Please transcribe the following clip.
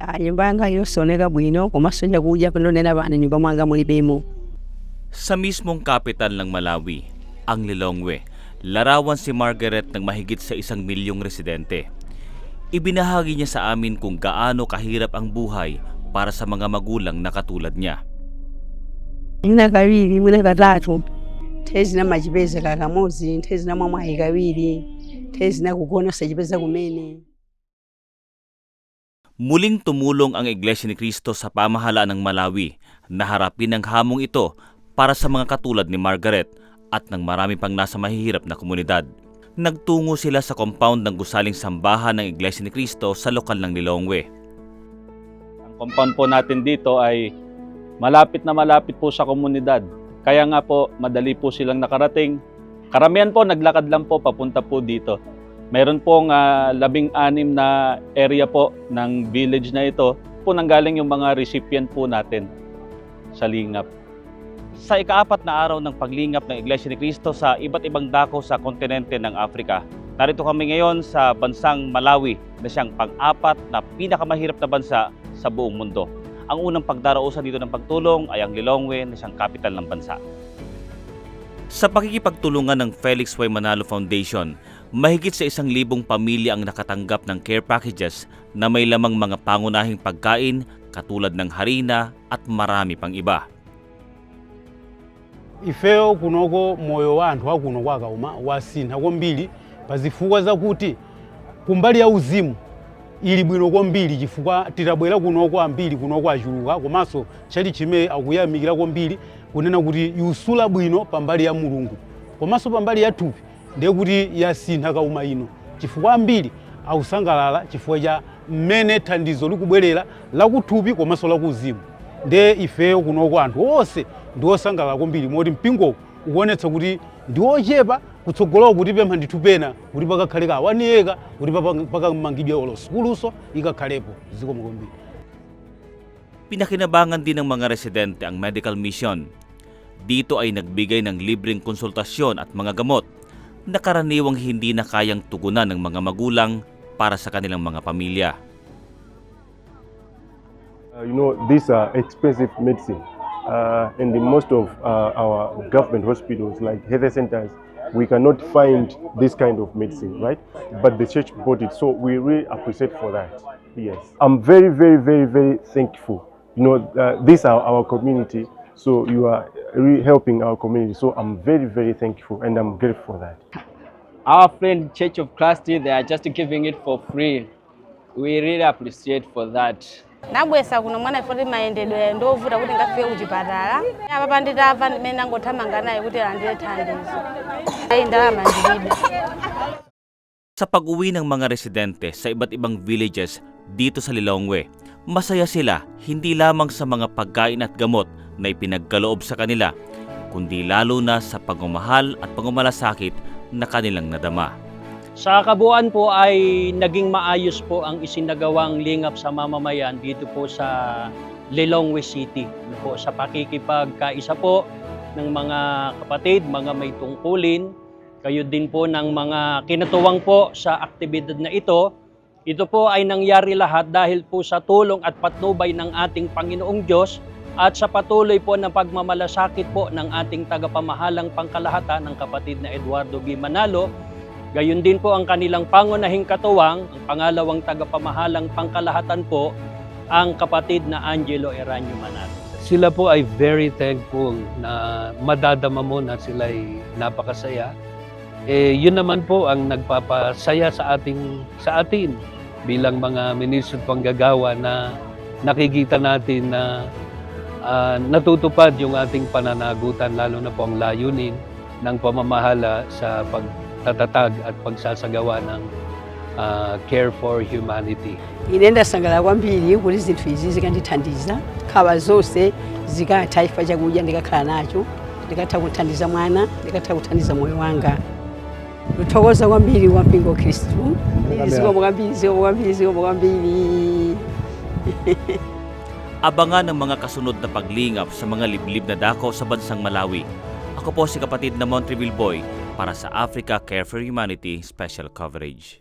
Ah, nyumba yanga yosoneka bwino komanso chakudya pandonena bana nyumba mwanga mulibemo Sa mismong kapital ng Malawi, ang Lilongwe, larawan si Margaret ng mahigit sa isang milyong residente. Ibinahagi niya sa amin kung gaano kahirap ang buhay para sa mga magulang na katulad niya. ina kaviri mwina katatu thezina machipezeka kamodzi thezina mwamwayi kaviri thezina kukonosa chipeza kumene Muling tumulong ang Iglesia ni Cristo sa pamahalaan ng Malawi na harapin ang hamong ito para sa mga katulad ni Margaret at ng marami pang nasa mahihirap na komunidad. Nagtungo sila sa compound ng gusaling sambahan ng Iglesia ni Cristo sa lokal ng Lilongwe. Ang compound po natin dito ay malapit na malapit po sa komunidad. Kaya nga po, madali po silang nakarating. Karamihan po, naglakad lang po papunta po dito. Meron pong ah, labing-anim na area po ng village na ito po nanggaling yung mga recipient po natin sa Lingap. Sa ikaapat na araw ng paglingap ng Iglesia ni Cristo sa iba't ibang dako sa kontinente ng Afrika, narito kami ngayon sa bansang Malawi na siyang pang-apat na pinakamahirap na bansa sa buong mundo. Ang unang pagdarausan dito ng pagtulong ay ang Lilongwe na siyang kapital ng bansa. Sa pakikipagtulungan ng Felix Y. Manalo Foundation, mahigit sa isang libong pamilya ang nakatanggap ng care packages na may lamang mga pangunahing pagkain katulad ng harina at marami pang iba. ifewo kunoko moyo wa anthu akuno kwakauma wasintha kwambiri pa zifukwa zakuti kumbali ya uzimu ili bwino kwambiri chifukwa titabwera kunoko ambiri kunoko achuluka komanso chali chimene akuyamikira kwambiri kunena kuti yusula bwino pambali ya mulungu komanso pambali ya thupi ndiye kuti yasintha kauma ino. Chifukwa ambiri akusangalala chifukwa cha mmene thandizo likubwerera lakuthupi komanso lakuuzimu nde ifeyo kunoko anthu onse ndi osangalala kwambiri moti mpingowo ukuonetsa kuti ndi ochepa kuti pempha ndithu pena kuti pakakhale kawaniyeka kuti pakamangidwe olo sukuluso ikakhalepo zikomo kwambiri Pinakinabangan din ng mga residente ang medical mission. Dito ay nagbigay ng libreng konsultasyon at mga gamot na karaniwang hindi na kayang tugunan ng mga magulang para sa kanilang mga pamilya. Uh, you know, these are expensive medicine. Uh, and in most of uh, our government hospitals, like health centers, we cannot find this kind of medicine, right? But the church bought it, so we really appreciate for that. Yes, I'm very, very, very, very thankful. You know, uh, these are our community, so you are really helping our community. So I'm very, very thankful, and I'm grateful for that. our friend Church of Christ, they are just giving it for free. We really appreciate for that. nabwesa kuno mwana ifoti mayendedwe ndovuta kuti ngafike kuchipatala apa panditamva mmene nangothamanga naye kuti alandire thandizo ayi ndalama ndilibe Sa pag-uwi ng mga residente sa iba't ibang villages dito sa Lilongwe, masaya sila hindi lamang sa mga pagkain at gamot na ipinagkaloob sa kanila, kundi lalo na sa pagmamahal at pagmamalasakit na kanilang nadama. Sa kabuuan po ay naging maayos po ang isinagawang lingap sa mamamayan dito po sa Lilongwe City. Ano po, sa pakikipagkaisa po ng mga kapatid, mga may tungkulin, kayo din po ng mga kinatuwang po sa aktibidad na ito. Ito po ay nangyari lahat dahil po sa tulong at patnubay ng ating Panginoong Diyos at sa patuloy po ng pagmamalasakit po ng ating tagapamahalang pangkalahatan ng kapatid na Eduardo B. Manalo Gayon din po ang kanilang pangunahing katuwang, ang pangalawang tagapamahalang pangkalahatan po, ang kapatid na Angelo Eranio Manalo. sila po ay very thankful na madadama mo na sila ay napakasaya. Eh, yun naman po ang nagpapasaya sa ating sa atin bilang mga ministro panggagawa na nakikita natin na ah, natutupad yung ating pananagutan lalo na po ang layunin ng pamamahala sa pagtatatag at pagsasagawa ng ah, care for humanity. ine ndasangalala kwambiri kuti zinthu izi zikandithandiza nkhawa zonse zikatha chifukwa chakudya ndikakhala nacho ndikatha kuthandiza mwana ndikatha kuthandiza moyo wanga ndithokoza kwambiri kwa mpingo khristu zikomo kwambiri zikomo kwambiri zikomo kwambiri Abangan ang mga kasunod na paglingap sa mga liblib na dako sa bansang Malawi. Ako po si kapatid na Montreville Boy para sa Africa Care for Humanity Special Coverage.